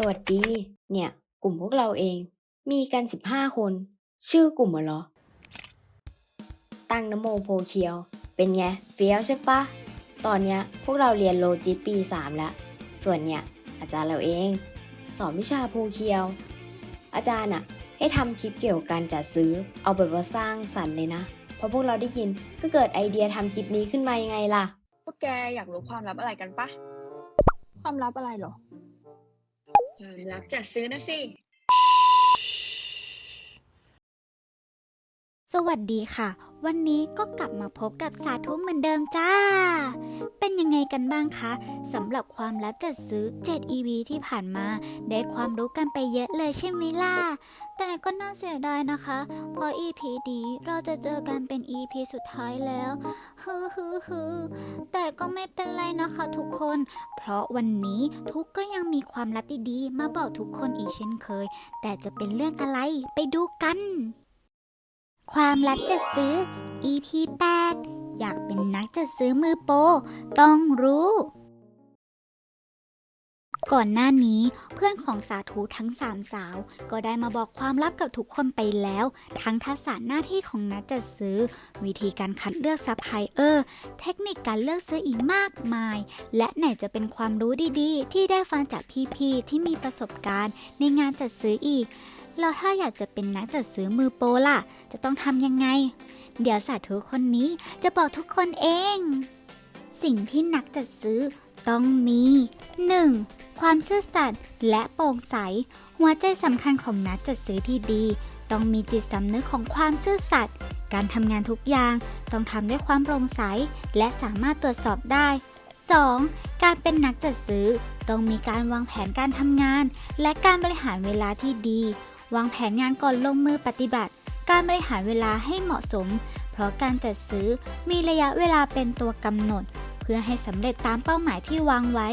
สวัสดี เนี่ย กลุ่มพวกเราเอง มีกัน 15 คน ชื่อกลุ่มอะเหรอ ตั้งนโมโพเคียว เป็นไง เฟี้ยวใช่ปะ ตอนเนี้ยพวกเราเรียนโลจิตปี 3 แล้ว ส่วนเนี่ย อาจารย์เราเอง สอนวิชาโพเคียว อาจารย์อะให้ทำคลิปเกี่ยวกับการจัดซื้อ เอาแบบว่าสร้างสรรค์เลยนะพอพวกเราได้ยินก็เกิดไอเดียทำคลิปนี้ขึ้นมายังไงล่ะ พวกแกอยากรู้ความลับอะไรกันปะ ความลับอะไรเหรอ ความลับจัดซื้อนะสิ วัสดีค่ะ วันนี้ก็กลับมาพบกับสาธุเหมือนเดิมจ้า เป็นยังไงกันบ้างคะสำหรับความลับจัดซื้อ 7 EV ที่ผ่านมา ได้ความรู้กันไปเยอะเลยใช่ไหมล่ะ แต่ก็น่าเสียดายนะคะ เพราะ EP นี้เราจะเจอกันเป็น EP สุดท้ายแล้วฮือฮือฮือแต่ก็ไม่เป็นไรนะคะทุกคน เพราะวันนี้ทุกก็ยังมีความลับดีๆมาบอกทุกคนอีกเช่นเคย แต่จะเป็นเรื่องอะไรไปดูกัน ความลับจัดซื้อ EP 8 อยากเป็นนักจัดซื้อมือโปรต้องรู้ ก่อนหน้านี้เพื่อนของสาธุทั้งสามสาว ก็ได้มาบอกความลับกับทุกคนไปแล้ว ทั้งทักษะหน้าที่ของนักจัดซื้อ วิธีการคัดเลือกซัพพลายเออร์เทคนิคการเลือกซื้ออีกมากมาย และไหนจะเป็นความรู้ดีๆ ที่ได้ฟังจากพี่ๆที่มีประสบการณ์ ในงานจัดซื้ออีกแล้วถ้าอยากจะเป็นนักจัดซื้อมือโปรล่ะ จะต้องทำยังไง เดี๋ยวสาธุคนนี้จะบอกทุกคนเอง สิ่งที่นักจัดซื้อต้องมี 1. ความซื่อสัตย์และโปร่งใส หัวใจสำคัญของนักจัดซื้อที่ดี ต้องมีจิตสำนึกของความซื่อสัตย์การทำงานทุกอย่างต้องทำด้วยความโปร่งใส และสามารถตรวจสอบได้ 2. การเป็นนักจัดซื้อ ต้องมีการวางแผนการทำงาน และการบริหารเวลาที่ดี วางแผนงานก่อนลงมือปฏิบัติ การบริหารเวลาให้เหมาะสม เพราะการจัดซื้อมีระยะเวลาเป็นตัวกำหนด พื่อให้สำเร็จตามเป้าหมายที่วางไว้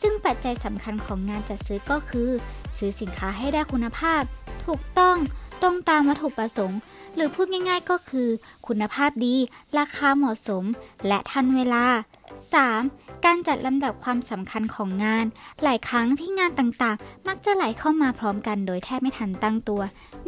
ซึ่งปัจจัยสำคัญของงานจัดซื้อก็คือ ซื้อสินค้าให้ได้คุณภาพ ถูกต้องตรงตามวัตถุประสงค์ หรือพูดง่ายๆก็คือ คุณภาพดี ราคาเหมาะสม และทันเวลา 3. การจัดลำดับความสำคัญของงาน หลายครั้งที่งานต่างๆ มักจะไหลเข้ามาพร้อมกันโดยแทบไม่ทันตั้งตัว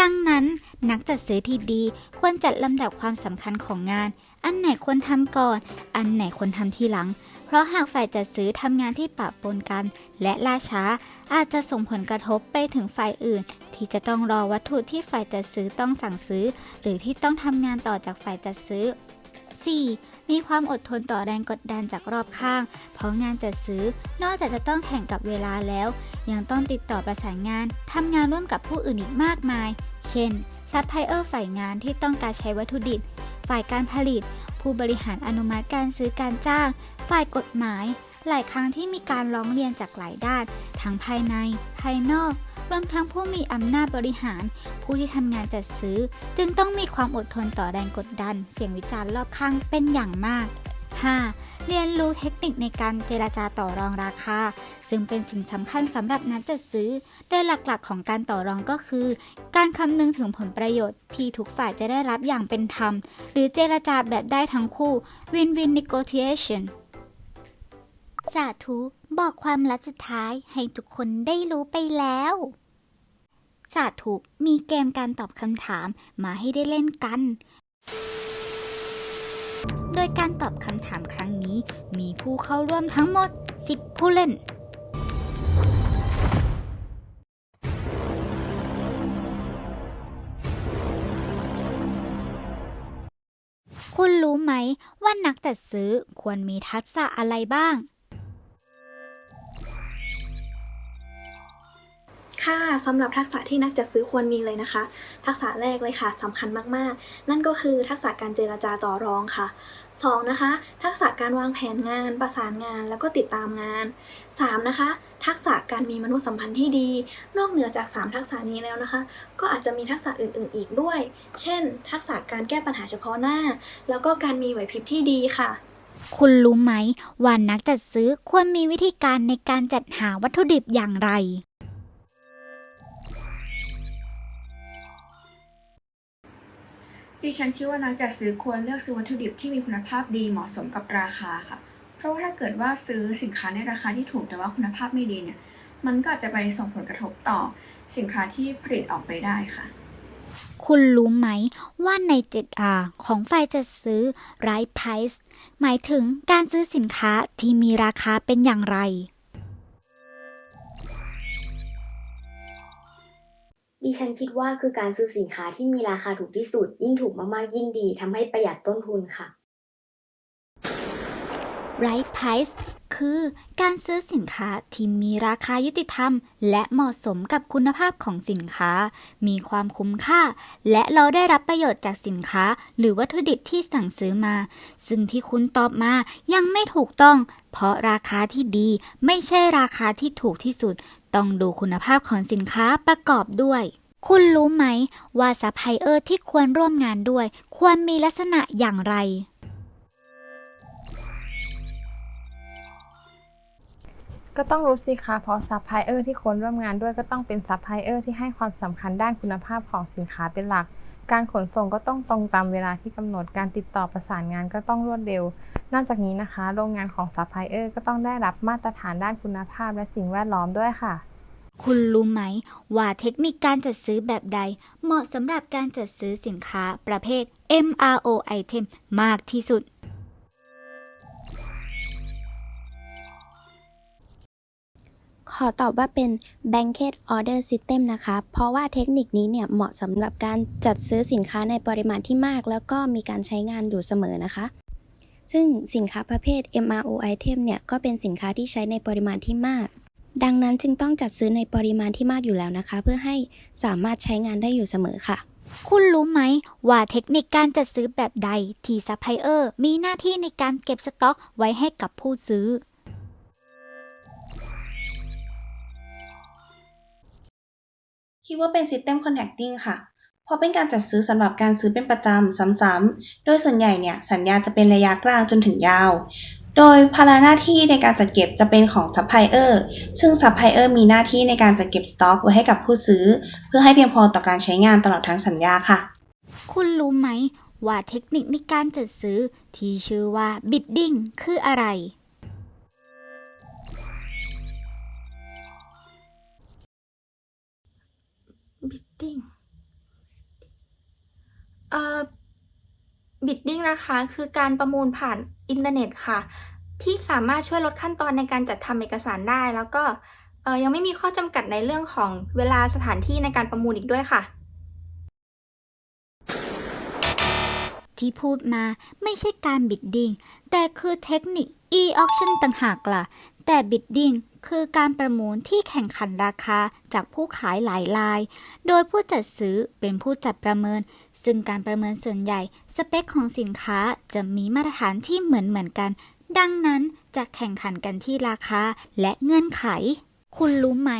ดังนั้น นักจัดซื้อที่ดี ควรจัดลำดับความสำคัญของงาน อันไหนควรทำก่อน อันไหนควรทำทีหลัง เพราะหากฝ่ายจัดซื้อทำงานที่ปะปนกัน และล่าช้า อาจจะส่งผลกระทบไปถึงฝ่ายอื่น ที่จะต้องรอวัตถุที่ฝ่ายจัดซื้อต้องสั่งซื้อ หรือที่ต้องทำงานต่อจากฝ่ายจัดซื้อ 4. มีความอดทนต่อแรงกดดันจากรอบข้าง เพราะงานจัดซื้อนอกจากจะต้องแข่งกับเวลาแล้ว ยังต้องติดต่อประสานงานทำงานร่วมกับผู้อื่นอีกมากมาย เช่นซัพพลายเออร์ฝ่ายงานที่ต้องการใช้วัตถุดิบ ฝ่ายการผลิต ผู้บริหารอนุมัติการซื้อการจ้าง ฝ่ายกฎหมาย หลายครั้งที่มีการร้องเรียนจากหลายด้าน ทั้งภายใน ภายนอก รวมทั้งผู้มีอำนาจบริหาร ผู้ที่ทำงานจัดซื้อ จึงต้องมีความอดทนต่อแรงกดดัน เสียงวิจารณ์รอบข้างเป็นอย่างมาก 5. เรียนรู้เทคนิคในการเจราจาต่อรองราคา ซึ่งเป็นสิ่งสำคัญสำหรับนักจัดซื้อ โดยหลักๆของการต่อรองก็คือ การคำนึงถึงผลประโยชน์ที่ทุกฝ่ายจะได้รับอย่างเป็นธรรม หรือเจราจาแบบได้ทั้งคู่ win-win negotiation สาธุ บอกความลับสุดท้ายให้ทุกคนได้รู้ไปแล้วสาธุมีเกมการตอบคำถามมาให้ได้เล่นกัน โดยการตอบคำถามครั้งนี้มีผู้เข้าร่วมทั้งหมด 10 ผู้เล่น คุณรู้ไหมว่านักจัดซื้อควรมีทักษะอะไรบ้าง ค่ะสำหรับทักษะที่นักจัดซื้อควรมีเลยนะคะ ทักษะแรกเลยค่ะสำคัญมากๆ นั่นก็คือทักษะการเจรจาต่อรองค่ะ 2. นะคะ ทักษะการวางแผนงาน ประสานงานแล้วก็ติดตามงาน 3. นะคะ ทักษะการมีมนุษยสัมพันธ์ที่ดี นอกเหนือจาก 3 ทักษะนี้แล้วนะคะ ก็อาจจะมีทักษะอื่น ๆ อีกด้วย เช่น ทักษะการแก้ปัญหาเฉพาะหน้า แล้วก็การมีไหวพริบที่ดีค่ะคุณรู้ไหมว่านักจัดซื้อควรมีวิธีการในการจัดหาวัตถุดิบอย่างไร ดิฉันคิดว่านักจัดซื้อควรเลือกซื้อวัตถุดิบที่มีคุณภาพดีเหมาะสมกับราคาค่ะ เพราะว่าถ้าเกิดว่าซื้อสินค้าในราคาที่ถูกแต่ว่าคุณภาพไม่ดีเนี่ย มันก็อาจจะไปส่งผลกระทบต่อสินค้าที่ผลิตออกไปได้ค่ะ คุณรู้ไหมว่าใน 7R ของฝ่ายจัดซื้อ right price หมายถึงการซื้อสินค้าที่มีราคาเป็นอย่างไร ดิฉันคิดว่าคือการซื้อสินค้าที่มีราคาถูกที่สุด ยิ่งถูกมากๆยิ่งดีทำให้ประหยัดต้นทุนค่ะ right price คือการซื้อสินค้าที่มีราคายุติธรรม และเหมาะสมกับคุณภาพของสินค้า มีความคุ้มค่า และเราได้รับประโยชน์จากสินค้า หรือวัตถุดิบที่สั่งซื้อมา ซึ่งที่คุณตอบมายังไม่ถูกต้อง เพราะราคาที่ดีไม่ใช่ราคาที่ถูกที่สุด ต้องดูคุณภาพของสินค้าประกอบด้วย คุณรู้ไหมว่าซัพพลายเออร์ที่ควรร่วมงานด้วย ควรมีลักษณะอย่างไร ก็ต้องรู้สิคะเพราะซัพพลายเออร์ที่ควรร่วมงานด้วยก็ต้องเป็นซัพพลายเออร์ที่ให้ความสำคัญด้านคุณภาพของสินค้าเป็นหลัก การขนส่งก็ต้องตรงตามเวลาที่กำหนดการติดต่อประสานงานก็ต้องรวดเร็วนอกจากนี้นะคะ โรงงานของซัพพลายเออร์ก็ต้องได้รับมาตรฐานด้านคุณภาพและสิ่งแวดล้อมด้วยค่ะ คุณรู้ไหมว่าเทคนิคการจัดซื้อแบบใด เหมาะสำหรับการจัดซื้อสินค้าประเภท MRO item มากที่สุด ขอตอบว่าเป็น Banquet Order System นะคะ เพราะว่าเทคนิคนี้เนี่ยเหมาะสำหรับการจัดซื้อสินค้าในปริมาณที่มาก แล้วก็มีการใช้งานอยู่เสมอนะคะ ซึ่งสินค้าประเภท MRO item เนี่ยก็เป็นสินค้าที่ใช้ในปริมาณที่มาก ดังนั้นจึงต้องจัดซื้อในปริมาณที่มากอยู่แล้วนะคะ เพื่อให้สามารถใช้งานได้อยู่เสมอค่ะ คุณรู้ไหม ว่าเทคนิคการจัดซื้อแบบใดที่ซัพพลายเออร์มีหน้าที่ในการเก็บสต็อกไว้ให้กับผู้ซื้อ คิดว่าเป็น System Connecting ค่ะเพราะเป็นการจัดซื้อสำหรับการซื้อเป็นประจำซ้ำๆ โดยส่วนใหญ่เนี่ยสัญญาจะเป็นระยะกลางจนถึงยาว โดยภาระหน้าที่ในการจัดเก็บจะเป็นของซัพพลายเออร์ซึ่งซัพพลายเออร์มีหน้าที่ในการจัดเก็บสต็อกไว้ให้กับผู้ซื้อ เพื่อให้เพียงพอต่อการใช้งานตลอดทั้งสัญญาค่ะ คุณรู้ไหมว่าเทคนิคในการจัดซื้อที่ชื่อว่า bidding คืออะไร bidding เอ่อ บิดดิ้งนะคะ คือการประมูลผ่านอินเทอร์เน็ตค่ะ ที่สามารถช่วยลดขั้นตอนในการจัดทำเอกสารได้ แล้วก็ยังไม่มีข้อจำกัดในเรื่องของเวลาสถานที่ในการประมูลอีกด้วยค่ะ ที่พูดมาไม่ใช่การบิดดิ้งแต่คือเทคนิค e-auction ต่างหากล่ะ แต่บิดดิ้งคือการประมูลที่แข่งขันราคาจากผู้ขายหลายราย โดยผู้จัดซื้อเป็นผู้จัดประเมิน ซึ่งการประเมินส่วนใหญ่ สเปคของสินค้าจะมีมาตรฐานที่เหมือนเหมือนๆกัน ดังนั้นจะแข่งขันกันที่ราคาและเงื่อนไข คุณรู้ไหม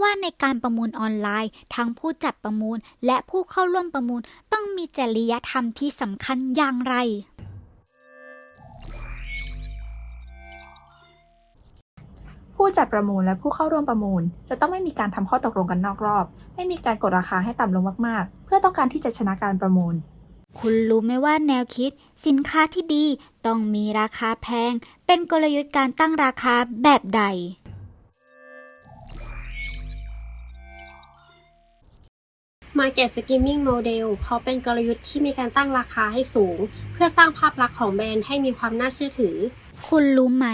ว่าในการประมูลออนไลน์ ทั้งผู้จัดประมูล และผู้เข้าร่วมประมูลต้องมีจริยธรรมที่สำคัญอย่างไร ผู้จัดประมูลและผู้เข้าร่วมประมูล จะต้องไม่มีการทำข้อตกลงกันนอกรอบ ไม่มีการกดราคาให้ต่ำลงมากๆ เพื่อต้องการที่จะชนะการประมูล คุณรู้ไหมว่าแนวคิด สินค้าที่ดี ต้องมีราคาแพง เป็นกลยุทธ์การตั้งราคาแบบใด Market Skimming Model เพราะเป็นกลยุทธ์ที่มีการตั้งราคาให้สูง เพื่อสร้างภาพลักษณ์ของแบรนด์ให้มีความน่าเชื่อถือ คุณรู้ไหม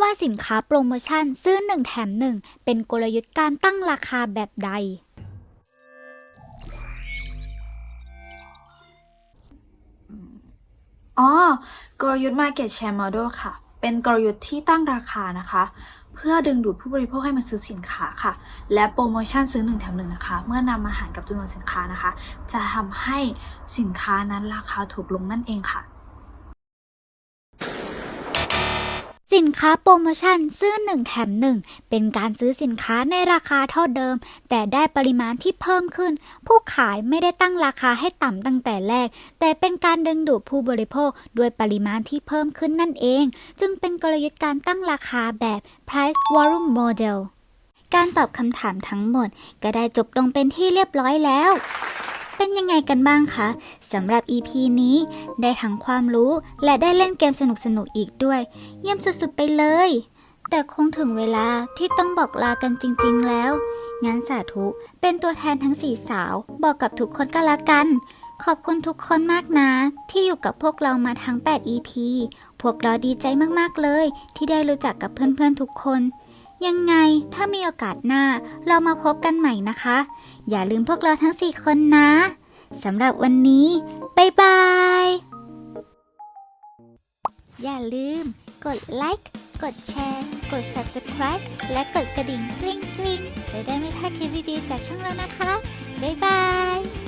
ว่าสินค้าโปรโมชั่นซื้อ1แถม1เป็นกลยุทธ์การตั้งราคาแบบใด อ๋อ กลยุทธ์ Market Share Model ค่ะ เป็นกลยุทธ์ที่ตั้งราคานะคะเพื่อดึงดูดผู้บริโภคให้มาซื้อสินค้าค่ะ และโปรโมชั่นซื้อ1แถม1นะคะ เมื่อนำมาหารกับจำนวนสินค้านะคะ จะทำให้สินค้านั้นราคาถูกลงนั่นเองค่ะ สินค้าโปรโมชั่นซื้อ 1 แถม 1 เป็นการซื้อสินค้าในราคาเท่าเดิม แต่ได้ปริมาณที่เพิ่มขึ้น ผู้ขายไม่ได้ตั้งราคาให้ต่ำตั้งแต่แรก แต่เป็นการดึงดูดผู้บริโภคด้วยปริมาณที่เพิ่มขึ้นนั่นเอง จึงเป็นกลยุทธ์การตั้งราคาแบบ price volume model การตอบคำถามทั้งหมด ก็ได้จบลงเป็นที่เรียบร้อยแล้ว เป็นยังไงกันบ้างคะสำหรับ EP นี้ ได้ทั้งความรู้และได้เล่นเกมสนุกๆอีกด้วย เยี่ยมสุดๆไปเลย แต่คงถึงเวลาที่ต้องบอกลากันจริงๆแล้ว งั้นสาธุเป็นตัวแทนทั้งสี่สาว บอกกับทุกคนก็แล้วกัน ขอบคุณทุกคนมากนะ ที่อยู่กับพวกเรามาทั้ง 8 EP พวกเราดีใจมากๆเลย ที่ได้รู้จักกับเพื่อนๆทุกคน ยังไงถ้ามีโอกาสหน้าเรามาพบกันใหม่นะคะ อย่าลืมพวกเราทั้ง 4 คนนะสำหรับวันนี้ บ๊ายบาย อย่าลืม กดไลค์ กดแชร์ กด Subscribe และกดกระดิ่งกริ๊งกริ๊งจะได้ไม่พลาดคลิปดีๆจากช่องเรานะคะ บ๊ายบาย